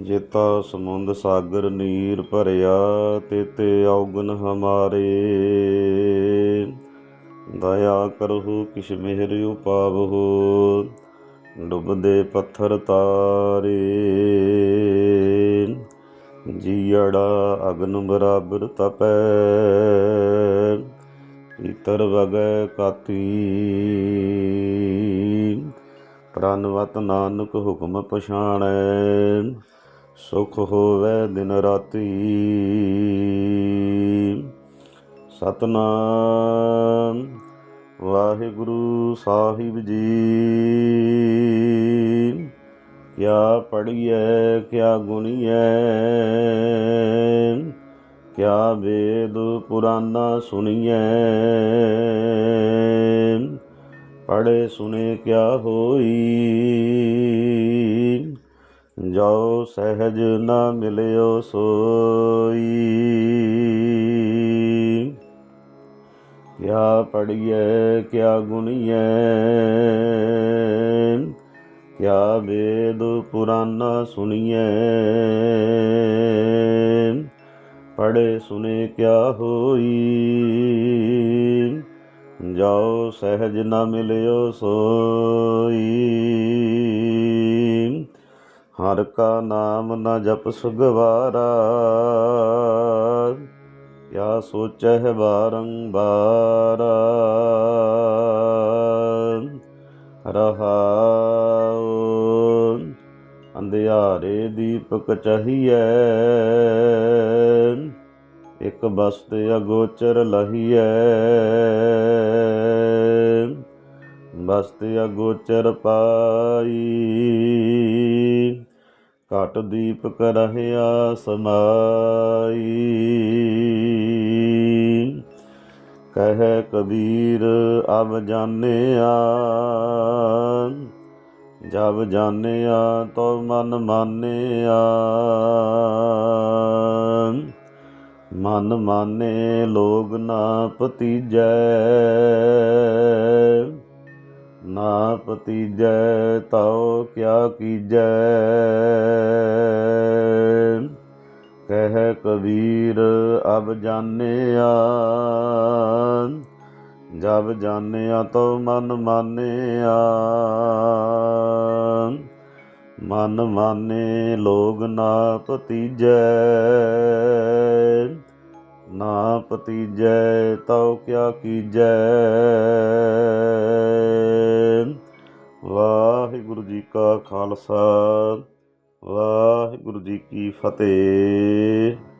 ਜੇਤਾ ਸਮੁੰਦ ਸਾਗਰ ਨੀਰ ਭਰਿਆ, ਤੇਤੇ ਔਗਨ ਹਮਾਰੇ। ਦਇਆ ਕਰਹੁ ਕਿਛ ਮਿਹਰ ਉਪਾਵਹੁ, ਡੁੱਬਦੇ ਪੱਥਰ ਤਾਰੇ। ਜੀੜਾ ਅਗਨ ਬਰਾਬਰ ਤਪੈ ਇਤਰ ਵਗੈ ਕਾਤੀ। ਪ੍ਰਨਵਤ ਨਾਨਕ ਹੁਕਮ ਪਛਾਣੈ। ਸੁਖ ਹੋਵੇ ਦਿਨ ਰਾਤੀ। ਸਤਨਾਮ ਵਾਹਿਗੁਰੂ ਸਾਹਿਬ ਜੀ। ਕਿਆ ਪੜੀਐ ਕਿਆ ਗੁਣੀਐ, ਕਿਆ ਵੇਦ ਪੁਰਾਨਾ ਸੁਣੀਐ। ਪੜੇ ਸੁਨੇ ਕਿਆ ਹੋਈ। ਜੋ ਸਹਿਜ ਨਾ ਮਿਲਿਓ ਸੋਈ। ਕਿਆ ਪੜੀਐ ਕਿਆ ਗੁਣੀਏ ਕਿਆ ਵੇਦ ਪੁਰਾਨਾ ਸੁਣੀਐ। ਪੜੇ ਸੁਨੇ ਕਿਆ ਹੋਈ। ਜਾਓ ਸਹਿਜ ਨਾ ਮਿਲਿਓ ਸੋਈ। ਹਰ ਕਾ ਨਾਮ ਨ ਜਪ ਸੁਗਵਾਰਾ। ਕਿਆ ਸੋਚਹਿ ਬਾਰੰਬਾਰ ਰਹਾਉ, ਅੰਧਿਆਰੇ ਦੀਪਕ ਚਹੀਐ। ਇਕ ਬਸਤ ਅਗੋਚਰ ਲਹੀਐ। ਬਸਤ ਅਗੋਚਰ ਪਾਈ। ਘਟ ਦੀਪਕ ਰਹਿਆ ਸਮਾਈ। ਕਹੈ ਕਬੀਰ, ਅਬ ਜਾਣਿਆ, ਜਬ ਜਾਣਿਆ ਤੋ ਮਨ ਮਾਨਿਆ। ਮਨ ਮਾਨੇ ਲੋਗ ਨਾ ਪਤੀਜੈ ਨਾ ਪਤੀਜੈ ਤਉ ਕਿਆ ਕੀਜੈ। ਕਬੀਰ ਅਬ ਜਾਣਿਆ। ਜਬ ਜਾਣਿਆ ਤੋ ਮਨ ਮਾਨਿਆ। ਮਨ ਮਾਨੇ ਲੋਗ ਨਾ ਪਤੀਜੈ ਨਾ ਪਤੀਜੈ ਤਉ ਕਿਆ ਕੀਜੈ। ਵਾਹਿਗੁਰੂ ਜੀ ਕਾ ਖਾਲਸਾ, ਵਾਹਿਗੁਰੂ ਜੀ ਕੀ ਫਤਿਹ।